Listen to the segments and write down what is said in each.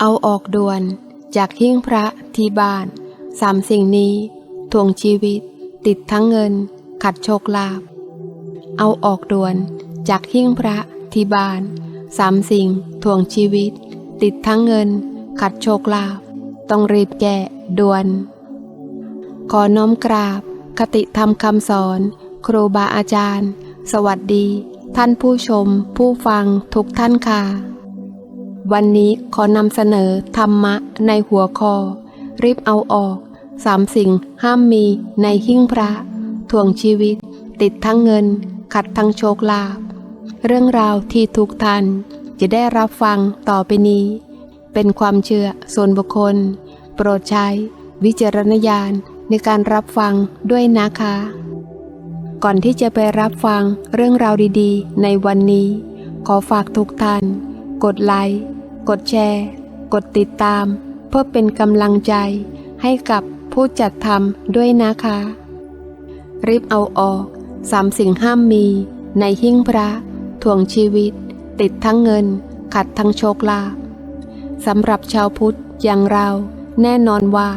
เอาออกด่วน จากหิ้งพระที่บ้านสามสิ่งนี้ทวงชีวิต ติดทั้งเงิน ขัดโชคลาภเอาออกด่วน จากหิ้งพระที่บ้านสามสิ่งทวงชีวิต ติดทั้งเงิน ขัดโชคลาภต้องรีบแก้ด่วน ขอน้อมกราบ คติธรรมคำสอน ครูบาอาจารย์ สวัสดี ท่านผู้ชม ผู้ฟังทุกท่านค่ะ วันนี้ขอนำเสนอธรรมะในหัวข้อรีบเอาออกสามสิ่งห้ามมีในหิ้งพระทวงชีวิต ติดทั้งเงิน ขัดทั้งโชคลาภเรื่องราวที่ทุกท่านจะได้รับฟังต่อไปนี้ เป็นความเชื่อส่วนบุคคล โปรดใช้ วิจารณญาณในการรับฟังด้วยนะคะ ก่อนที่จะไปรับฟังเรื่องราวดีๆ ในวันนี้ ขอฝากทุกท่าน กดไลค์ กดแชร์ กดติดตาม เพื่อเป็นกำลังใจให้กับผู้จัดทำด้วยนะคะรีบเอาออกสามสิ่งห้ามมี ในหิ้งพระทวงชีวิต ติดทั้งเงิน ขัดทั้งโชคลาภสำหรับชาวพุทธอย่างเราแน่นอนว่า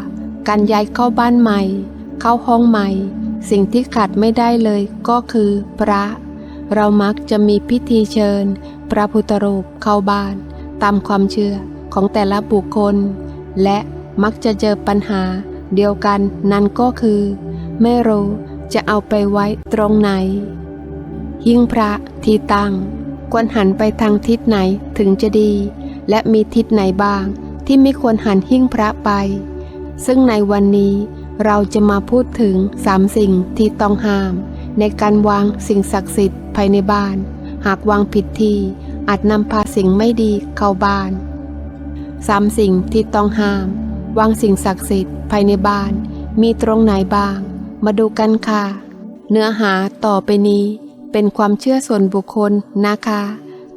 การย้ายเข้าบ้านใหม่ เข้าห้องใหม่ สิ่งที่ขาดไม่ได้เลยก็คือพระ เรามักจะมีพิธีเชิญ พระพุทธรูปเข้าบ้าน ตามความเชื่อของแต่ละบุคคล และมักจะเจอปัญหาเดียวกันนั่นก็คือ ไม่รู้จะเอาไปไว้ตรงไหน หิ้งพระที่ตั้ง ควรหันไปทางทิศไหนถึงจะดี และมีทิศไหนบ้างที่ไม่ควรหันหิ้งพระไป ซึ่งในวันนี้เราจะมาพูดถึงสามสิ่งที่ต้องห้าม ในการวางสิ่งศักดิ์สิทธิ์ภายในบ้าน หากวางผิดที่ อาจนำพาสิ่งไม่ดีเข้าบ้านสามสิ่งที่ต้องห้าม วางสิ่งศักดิ์สิทธิ์ภายในบ้าน มีตรงไหนบ้าง มาดูกันค่ะ เนื้อหาต่อไปนี้เป็นความเชื่อส่วนบุคคลนะคะ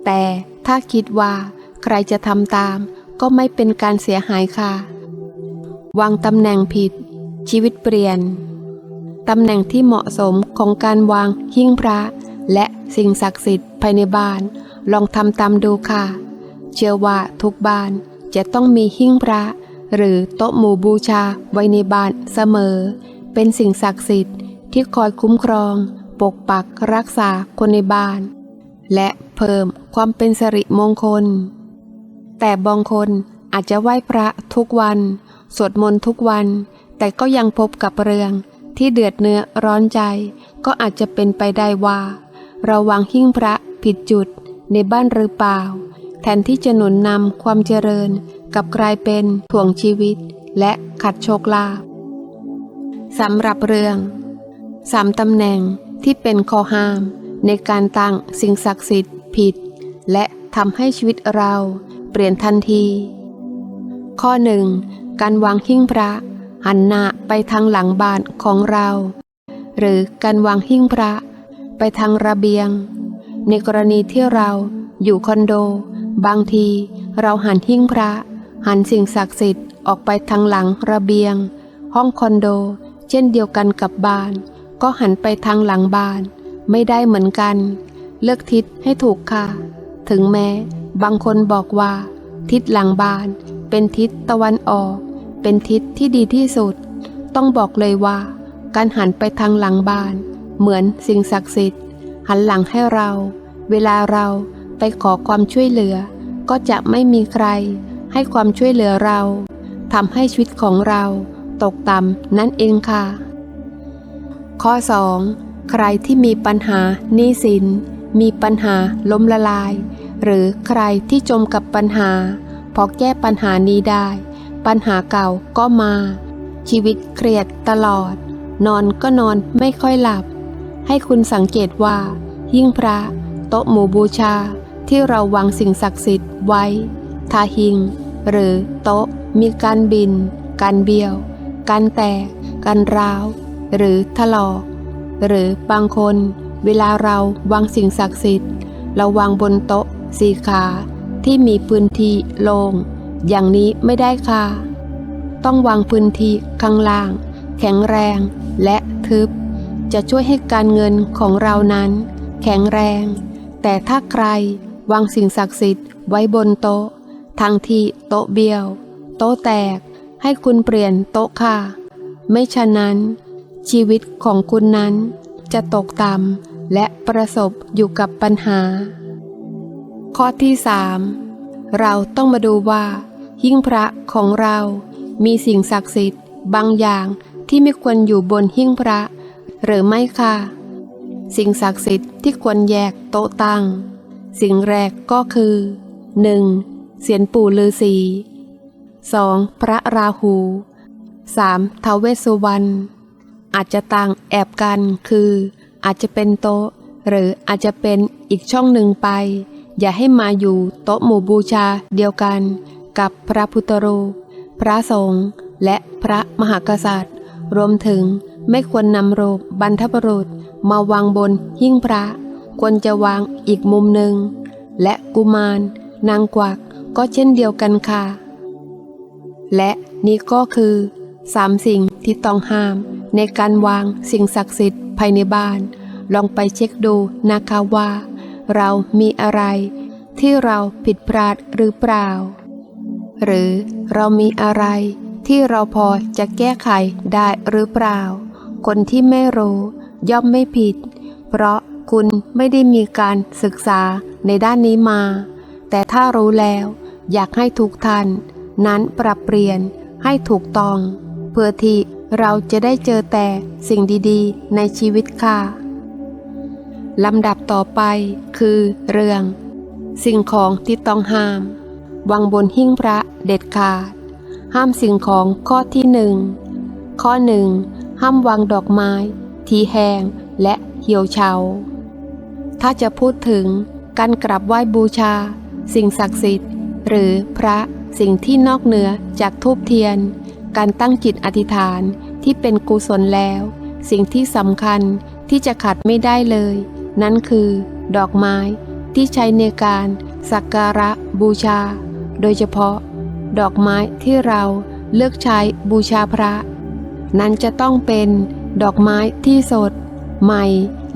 แต่ถ้าคิดว่าใครจะทำตาม ก็ไม่เป็นการเสียหายค่ะ วางตำแหน่งผิด ชีวิตเปลี่ยน ตำแหน่งที่เหมาะสมของการวางหิ้งพระ และสิ่งศักดิ์สิทธิ์ภายในบ้าน ลองทำตามดูค่ะ เชื่อว่าทุกบ้านจะต้องมีหิ้งพระ หรือโต๊ะหมู่บูชาไว้ในบ้านเสมอ เป็นสิ่งศักดิ์สิทธิ์ที่คอยคุ้มครอง ปกปักรักษาคนในบ้าน และเพิ่มความเป็นสิริมงคล แต่บางคนอาจจะไหว้พระทุกวัน สวดมนต์ทุกวัน แต่ก็ยังพบกับเรื่องที่เดือดเนื้อร้อนใจ ก็อาจจะเป็นไปได้ว่าเราวางหิ้งพระผิดจุด ในบ้านหรือเปล่า แทนที่จะหนุนนำความเจริญกับกลายเป็นถ่วงชีวิต และขัดโชคลาภสำหรับเรื่องสามตำแหน่งที่เป็นข้อห้าม ในการตั้งสิ่งศักดิ์สิทธิ์ผิด และทำให้ชีวิตเราเปลี่ยนทันที ข้อหนึ่งการวางหิ้งพระ หันหน้าไปทางหลังบ้านของเรา หรือการวางหิ้งพระ ไปทางระเบียง ในกรณีที่เราอยู่คอนโด บางทีเราหันหิ้งพระ หันสิ่งศักดิ์สิทธิ์ออกไปทางหลังระเบียง ห้องคอนโด เช่นเดียวกันกับบ้าน ก็หันไปทางหลังบ้าน ไม่ได้เหมือนกัน เลือกทิศให้ถูกค่ะ ถึงแม้ บางคนบอกว่า ทิศหลังบ้าน เป็นทิศตะวันออก เป็นทิศที่ดีที่สุด ต้องบอกเลยว่า การหันไปทางหลังบ้าน เหมือนสิ่งศักดิ์สิทธิ์ หันหลังให้เรา เวลาเราไปขอความช่วยเหลือ ก็จะไม่มีใคร ให้ความช่วยเหลือเราทำให้ชีวิตของเราตกต่ำนั่นเองค่ะ ข้อ 2. ใครที่มีปัญหาหนี้สิน มีปัญหาล้มละลาย หรือใครที่จมกับปัญหา พอแก้ปัญหานี้ได้ ปัญหาเก่าก็มา ชีวิตเครียดตลอด นอนก็นอนไม่ค่อยหลับ ให้คุณสังเกตว่า ยิ่งพระ โต๊ะหมู่บูชาที่เราวางสิ่งศักดิ์สิทธิ์ไว้ ทาหิง หรือโต๊ะ มีการบิน การเบี้ยว การแตก การร้าว หรือถลอก หรือบางคน เวลาเราวางสิ่งศักดิ์สิทธิ์ เราวางบนโต๊ะสีขาที่มีพื้นที่โล่งอย่างนี้ไม่ได้ค่ะ ต้องวางพื้นที่ข้างล่าง แข็งแรงและทึบ จะช่วยให้การเงินของเรานั้น แข็งแรง แต่ถ้าใครวางสิ่งศักดิ์สิทธิ์ไว้บนโต๊ะทั้งที่โต๊ะเบี้ยว โต๊ะแตก ให้คุณเปลี่ยนโต๊ะค่ะ ไม่ฉะนั้น ชีวิตของคุณนั้น จะตกต่ำและประสบอยู่กับปัญหา ข้อที่สามเราต้องมาดูว่า หิ้งพระของเรามีสิ่งศักดิ์สิทธิ์บางอย่างที่ไม่ควรอยู่บนหิ้งพระ หรือไม่ค่ะ สิ่งศักดิ์สิทธิ์ที่ควรแยกโต๊ะตั้ง สิ่งแรกก็คือ 1. เสียนปู่ฤาษี 2. พระราหู 3. ท้าวเวสสุวรรณอาจจะต่างแอบกันคือ อาจจะเป็นโต๊ะ หรืออาจจะเป็นอีกช่องหนึ่งไป อย่าให้มาอยู่โต๊ะหมู่บูชาเดียวกัน กับพระพุทธรูป พระสงฆ์และพระมหากษัตริย์ รวมถึง ไม่ควรนำรูปบรรทบรุษมาวางบนหิ้งพระ ควรจะวางอีกมุมหนึ่ง และกุมาร นางกวักก็เช่นเดียวกันค่ะ และนี่ก็คือสามสิ่งที่ต้องห้าม ในการวางสิ่งศักดิ์สิทธิ์ภายในบ้าน ลองไปเช็คดูนะคะว่า เรามีอะไรที่เราผิดพลาดหรือเปล่า หรือเรามีอะไรที่เราพอจะแก้ไขได้หรือเปล่า คนที่ไม่รู้ ย่อมไม่ผิด เพราะคุณไม่ได้มีการศึกษาในด้านนี้มา แต่ถ้ารู้แล้วอยากให้ทุกท่านนั้นปรับเปลี่ยนให้ถูกต้อง เพื่อที่เราจะได้เจอแต่สิ่งดีๆ ในชีวิตค่ะลำดับต่อไปคือเรื่อง สิ่งของที่ต้องห้าม วางบนหิ้งพระเด็ดขาด ห้ามสิ่งของข้อที่หนึ่งข้อหนึ่ง ห้ามวางดอกไม้ ทีแห้งและเหี่ยวเฉา ถ้าจะพูดถึงการกราบไหว้บูชา สิ่งศักดิ์สิทธิ์ หรือพระสิ่งที่นอกเหนือจากทูบเทียน การตั้งจิตอธิษฐานที่เป็นกุศลแล้ว สิ่งที่สำคัญที่จะขาดไม่ได้เลย นั่นคือ ดอกไม้ที่ใช้ในการสักการะบูชา โดยเฉพาะ ดอกไม้ที่เราเลือกใช้บูชาพระ นั้นจะต้องเป็นดอกไม้ที่สด ใหม่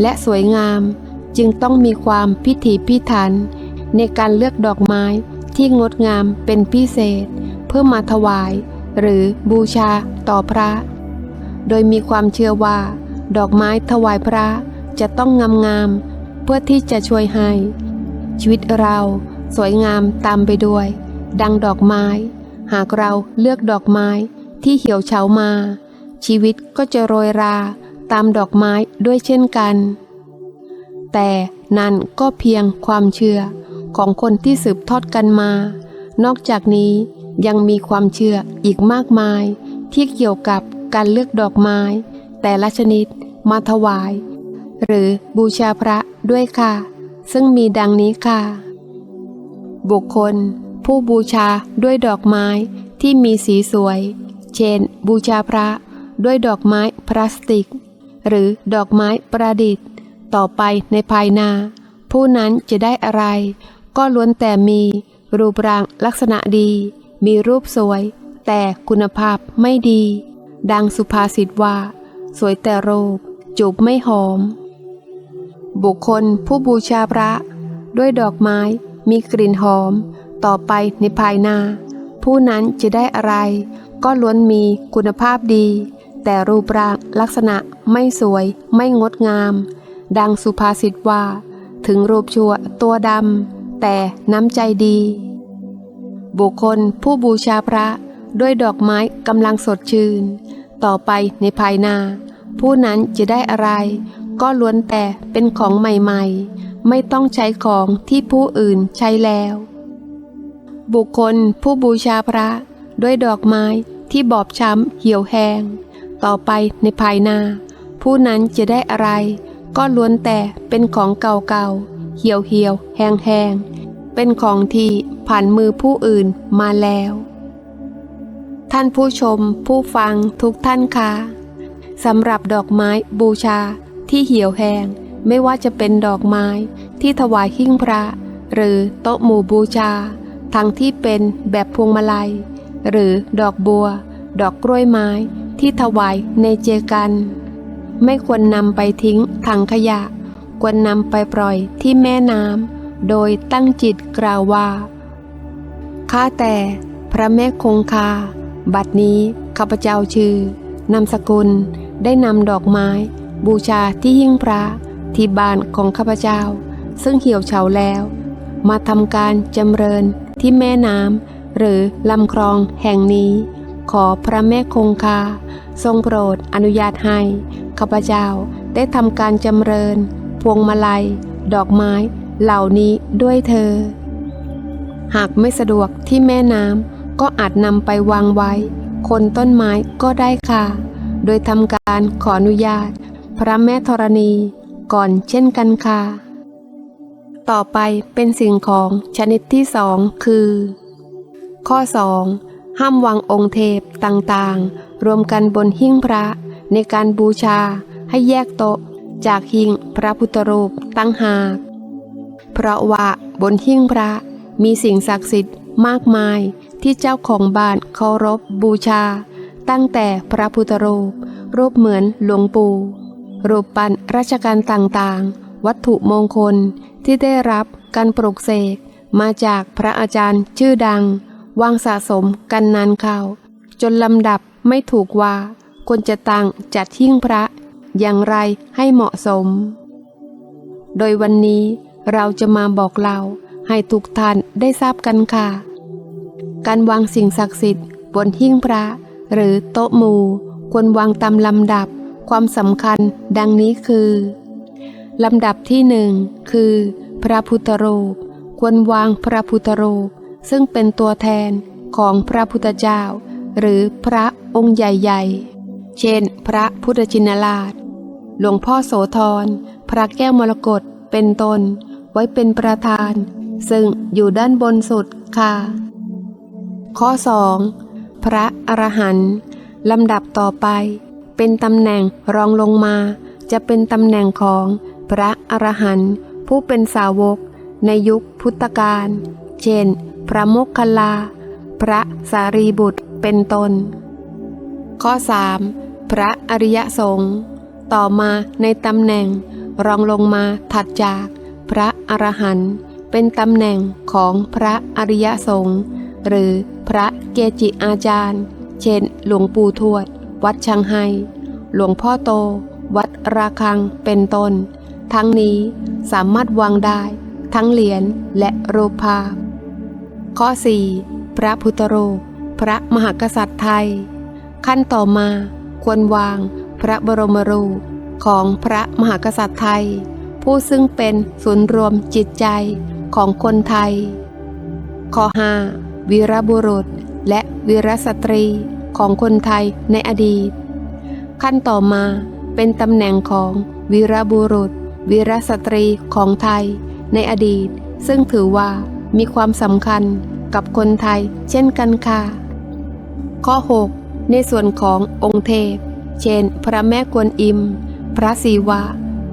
และสวยงาม จึงต้องมีความพิถีพิถัน ในการเลือกดอกไม้ที่งดงามเป็นพิเศษ เพื่อมาถวาย หรือบูชาต่อพระ โดยมีความเชื่อว่า ดอกไม้ถวายพระจะต้องงามงามๆเพื่อที่จะช่วยให้ ชีวิตเราสวยงามตามไปด้วย ดังดอกไม้ หากเราเลือกดอกไม้ที่เหี่ยวเฉามา ชีวิตก็จะโรยราตามดอกไม้ด้วยเช่นกัน แต่นั่นก็เพียงความเชื่อของคนที่สืบทอดกันมา นอกจากนี้ยังมีความเชื่ออีกมากมายที่เกี่ยวกับการเลือกดอกไม้ แต่ละชนิดมาถวาย หรือบูชาพระด้วยค่ะ ซึ่งมีดังนี้ค่ะ บุคคล ผู้บูชาด้วยดอกไม้ที่มีสีสวย เช่น บูชาพระ ด้วยดอกไม้พลาสติก หรือดอกไม้ประดิษฐ์ ต่อไปในภายหน้า ผู้นั้นจะได้อะไร ก็ล้วนแต่มีรูปร่างลักษณะดี มีรูปสวย แต่คุณภาพไม่ดี ดังสุภาษิตว่า สวยแต่รูป จูบไม่หอม บุคคลผู้บูชาพระ ด้วยดอกไม้มีกลิ่นหอม ต่อไปในภายหน้า ผู้นั้นจะได้อะไร ก็ล้วนมีคุณภาพดี แต่รูปร่างลักษณะไม่สวย ไม่งดงาม ดังสุภาษิตว่า ถึงรูปชั่วตัวดำแต่น้ำใจดี บุคคลผู้บูชาพระด้วยดอกไม้กำลังสดชื่น ต่อไปในภายหน้า ผู้นั้นจะได้อะไร ก็ล้วนแต่เป็นของใหม่ๆ ไม่ต้องใช้ของที่ผู้อื่นใช้แล้ว บุคคลผู้บูชาพระด้วยดอกไม้ที่บอบช้ำเหี่ยวแห้ง ต่อไปในภายหน้า ผู้นั้นจะได้อะไร ก็ล้วนแต่เป็นของเก่าๆ เหี่ยวเหี่ยวๆแห้งแห้งๆเป็นของที่ผ่านมือผู้อื่นมาแล้ว ท่านผู้ชมผู้ฟังทุกท่านคะสำหรับดอกไม้บูชาที่เหี่ยวแห้งไม่ว่าจะเป็นดอกไม้ที่ถวายหิ้งพระ หรือโต๊ะหมู่บูชา ทั้งที่เป็นแบบพวงมาลัย หรือดอกบัว ดอกกล้วยไม้ ที่ถวายในเจกัน ไม่ควรนำไปทิ้งถังขยะ ควรนำไปปล่อยที่แม่น้ำโดยตั้งจิตกล่าวว่าข้าแต่พระแม่คงคา บัดนี้ข้าพเจ้าชื่อนามสกุลได้นำดอกไม้ บูชาที่หิ้งพระที่บ้านของข้าพเจ้า ซึ่งเหี่ยวเฉาแล้ว มาทำการจำเริญที่แม่น้ำหรือลำคลองแห่งนี้ ขอพระแม่คงคา ทรงโปรดอนุญาตให้ ข้าพเจ้าได้ทำการจำเริญ พวงมาลัย ดอกไม้ เหล่านี้ด้วยเธอ หากไม่สะดวกที่แม่น้ำก็อาจนำไปวางไว้ คนต้นไม้ก็ได้ค่ะ โดยทำการขออนุญาต พระแม่ธรณีก่อนเช่นกันค่ะ ต่อไปเป็นสิ่งของชนิดที่สองคือ ข้อ 2. ห้ามวางองค์เทพต่างๆ รวมกันบนหิ้งพระ ในการบูชาให้แยกโต๊ะ จากหิ้งพระพุทธรูปตั้งหาก เพราะว่าบนหิ้งพระมีสิ่งศักดิ์สิทธิ์มากมายที่เจ้าของบ้านเคารพบูชา ตั้งแต่พระพุทธรูป รูปเหมือนหลวงปู่ รูปปั้นราชการต่างๆ วัตถุมงคลที่ได้รับการปลุกเสกมาจากพระอาจารย์ชื่อดัง วางสะสมกันนานเข้า จนลำดับไม่ถูกว่าควรจะตั้งจัดหิ้งพระ อย่างไรให้เหมาะสม โดยวันนี้เราจะมาบอกเล่าให้ทุกท่านได้ทราบกันค่ะ การวางสิ่งศักดิ์สิทธิ์ บนหิ้งพระ หรือโต๊ะมูควรวางตามลำดับความสำคัญดังนี้คือลำดับที่หนึ่งคือ พระพุทธรูป ควรวางพระพุทธรูป ซึ่งเป็นตัวแทนของพระพุทธเจ้า หรือพระองค์ใหญ่ๆ เช่น พระพุทธชินราช หลวงพ่อโสธร พระแก้วมรกตเป็นต้นไว้เป็นประธาน ซึ่งอยู่ด้านบนสุดค่ะ ข้อ 2. พระอรหันต์ลำดับต่อไป เป็นตำแหน่งรองลงมา จะเป็นตำแหน่งของพระอรหันต์ผู้เป็นสาวกในยุคพุทธกาล เช่น พระโมคคัลลา พระสารีบุตรเป็นต้น ข้อ 3. พระอริยสงฆ์ต่อมาในตำแหน่งรองลงมาถัดจากพระอรหันต์เป็นตำแหน่งของพระอริยสงฆ์หรือพระเกจิอาจารย์ เช่น หลวงปู่ทวด วัดชังไฮหลวงพ่อโต วัดระฆังเป็นต้น ทั้งนี้สามารถวางได้ ทั้งเหรียญและรูปภาพ ข้อ 4. พระพุทธรูป พระมหากษัตริย์ไทย ขั้นต่อมาควรวางพระบรมรูปของพระมหากษัตริย์ไทย ผู้ซึ่งเป็นศูนย์รวมจิตใจของคนไทย ข้อ 5. วีรบุรุษและวีรสตรีของคนไทยในอดีต ขั้นต่อมาเป็นตำแหน่งของวีรบุรุษ วีรสตรีของไทยในอดีต ซึ่งถือว่า มีความสำคัญกับคนไทยเช่นกันค่ะ ข้อ 6 ในส่วนขององค์เทพ เช่น พระแม่กวนอิม พระศิวะ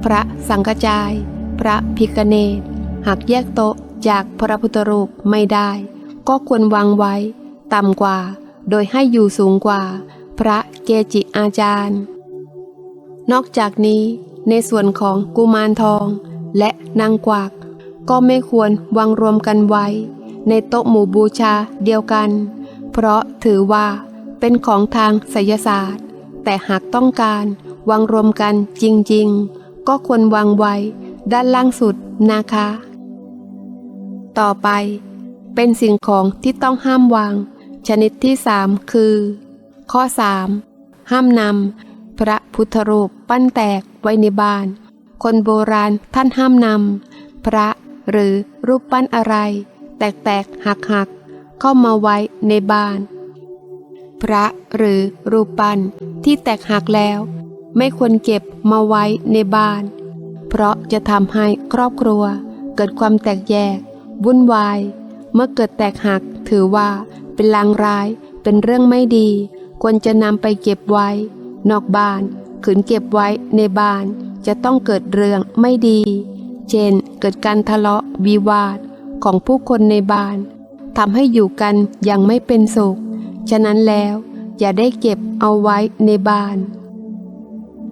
พระสังฆจาย พระพิกเนตหากแยกโต๊ะจากพระพุทธรูปไม่ได้ ก็ควรวางไว้ ต่ำกว่า โดยให้อยู่สูงกว่า พระเกจิอาจารย์ นอกจากนี้ในส่วนของกุมารทอง และนางกวัก ก็ไม่ควรวางรวมกันไว้ ในโต๊ะหมู่บูชาเดียวกัน เพราะถือว่าเป็นของทางไสยศาสตร์ แต่หากต้องการวางรวมกันจริงๆ ก็ควรวางไว้ด้านล่างสุดนะคะ ต่อไป เป็นสิ่งของที่ต้องห้ามวาง ชนิดที่สามคือ ข้อ 3. ห้ามนำพระพุทธรูปปั้นแตกไว้ในบ้าน คนโบราณท่านห้ามนำพระ หรือรูปปั้นอะไร แตกๆหักๆ เข้ามาไว้ในบ้าน พระหรือรูปปั้นที่แตกหักแล้ว ไม่ควรเก็บมาไว้ในบ้าน เพราะจะทำให้ครอบครัว เกิดความแตกแยก วุ่นวาย เมื่อเกิดแตกหักถือว่าเป็นลางร้ายเป็นเรื่องไม่ดี ควรจะนำไปเก็บไว้ นอกบ้านขืนเก็บไว้ในบ้านจะต้องเกิดเรื่องไม่ดี เช่น เกิดการทะเลาะวิวาทของผู้คนในบ้านทำให้อยู่กันย่างไม่เป็นสุข ฉะนั้นแล้วอย่าได้เก็บเอาไว้ในบ้าน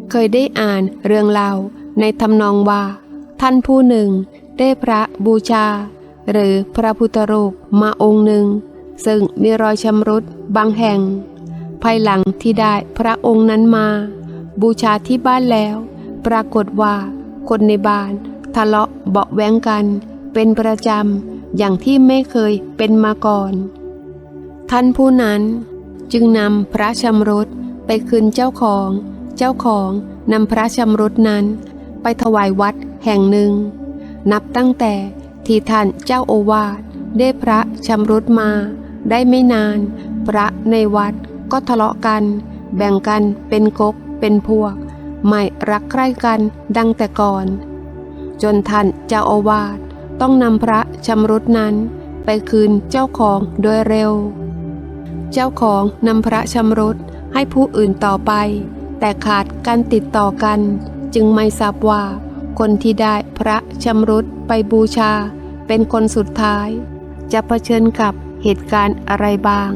เคยได้อ่านเรื่องเล่าในทำนองว่า ท่านผู้หนึ่ง ได้พระบูชา หรือพระพุทธรูปมาองค์หนึ่ง ซึ่งมีรอยชำรุดบางแห่ง ภายหลังที่ได้พระองค์นั้นมา บูชาที่บ้านแล้ว ปรากฏว่าคนในบ้าน ทะเลาะเบาแวงกัน เป็นประจำอย่างที่ไม่เคยเป็นมาก่อน ท่านผู้นั้นจึงนำพระชำรุดไปคืนเจ้าของ เจ้าของนำพระชำรุดนั้น ไปถวายวัดแห่งหนึ่ง นับตั้งแต่ที่ท่านเจ้าโอวาทได้พระชำรุดมา ได้ไม่นาน พระในวัดก็ทะเลาะกัน แบ่งกันเป็นกกเป็นพวก ไม่รักใคร่กันดังแต่ก่อน จนท่านเจ้าอาวาสต้องนำพระชำรุดนั้นไปคืนเจ้าของโดยเร็ว เจ้าของนำพระชำรุดให้ผู้อื่นต่อไป แต่ขาดการติดต่อกัน จึงไม่ทราบว่า คนที่ได้พระชำรุดไปบูชา เป็นคนสุดท้าย จะเผชิญกับเหตุการณ์อะไรบ้าง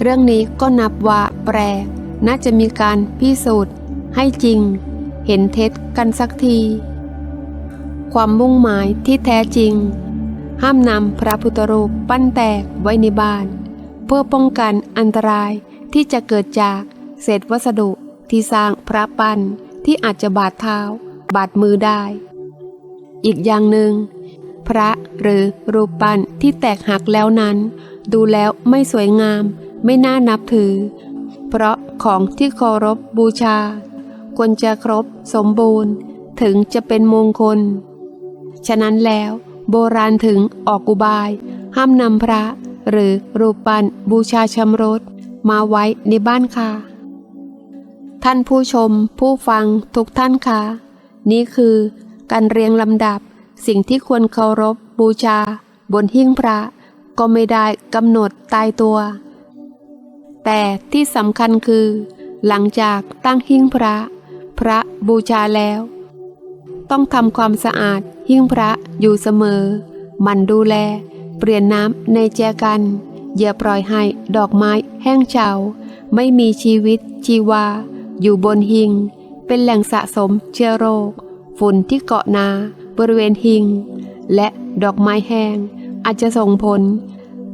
เรื่องนี้ก็นับว่าแปลกน่าจะมีการพิสูจน์ให้จริง เห็นเท็จกันสักที ความมุ่งหมายที่แท้จริง ห้ามนำพระพุทธรูปปั้นแตกไว้ในบ้าน เพื่อป้องกันอันตรายที่จะเกิดจากเศษวัสดุที่สร้างพระปั้นที่อาจจะบาดเท้า บาดมือได้ อีกอย่างหนึ่ง พระหรือรูปปั้นที่แตกหักแล้วนั้น ดูแล้วไม่สวยงาม ไม่น่านับถือ เพราะของที่เคารพบูชา ควรจะครบสมบูรณ์ถึงจะเป็นมงคล ฉะนั้นแล้ว โบราณถึงออกอุบาย ห้ามนำพระ หรือรูปปั้นบูชาชำรดมาไว้ในบ้านค่ะ ท่านผู้ชมผู้ฟังทุกท่านค่ะ นี่คือการเรียงลำดับสิ่งที่ควรเคารพบูชา บนหิ้งพระ ก็ไม่ได้กำหนดตายตัว แต่ที่สำคัญคือ หลังจากตั้งหิ้งพระ พระบูชาแล้ว ต้องทำความสะอาดหิ้งพระอยู่เสมอ มันดูแล เปลี่ยนน้ำในแจกัน อย่าปล่อยให้ดอกไม้แห้งเฉาไม่มีชีวิตชีวา อยู่บนหิง เป็นแหล่งสะสมเชื้อโรค ฝุ่นที่เกาะนา บริเวณหิง และดอกไม้แห้ง อาจจะส่งผล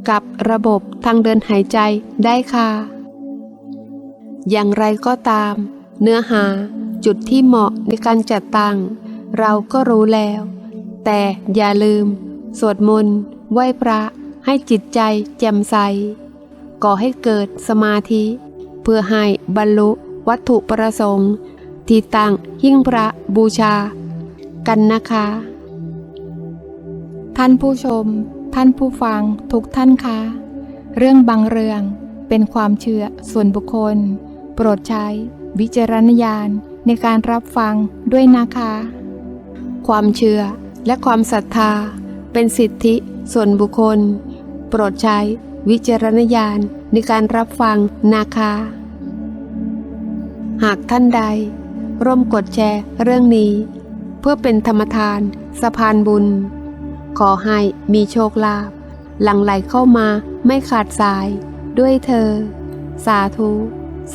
กับระบบทางเดินหายใจได้ค่ะ อย่างไรก็ตาม เนื้อหาจุดที่เหมาะในการจัดตั้ง เราก็รู้แล้ว แต่อย่าลืม สวดมนต์ไหว้พระให้จิตใจแจ่มใส ก่อให้เกิดสมาธิ เพื่อให้บรรลุวัตถุประสงค์ที่ตั้งหิ้งพระบูชา กันนะคะ ท่านผู้ชม ท่านผู้ฟังทุกท่านคะ เรื่องบางเรื่องเป็นความเชื่อส่วนบุคคล โปรดใช้วิจารณญาณในการรับฟังด้วยนะคะ ความเชื่อ และความศรัทธา เป็นสิทธิส่วนบุคคล โปรดใช้วิจารณญาณในการรับฟังนะคะหากท่านใด ร่วมกดแชร์เรื่องนี้ เพื่อเป็นธรรมทานสะพานบุญ ขอให้มีโชคลาภหลั่งไหลเข้ามาไม่ขาดสาย ด้วยเธอ สาธุ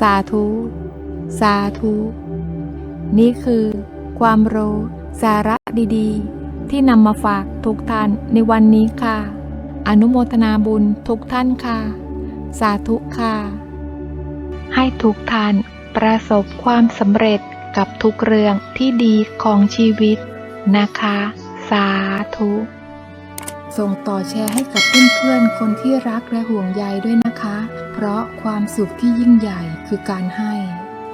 สาธุ สาธุ นี่คือความรู้ สาระดีๆ ที่นำมาฝากทุกท่านในวันนี้ค่ะ อนุโมทนาบุญทุกท่านค่ะ สาธุค่ะ ให้ทุกท่านประสบความสำเร็จกับทุกเรื่องที่ดีของชีวิตนะคะ สาธุ ส่งต่อแชร์ให้กับเพื่อนๆ คนที่รักและห่วงใยด้วยนะคะ เพราะความสุขที่ยิ่งใหญ่คือการให้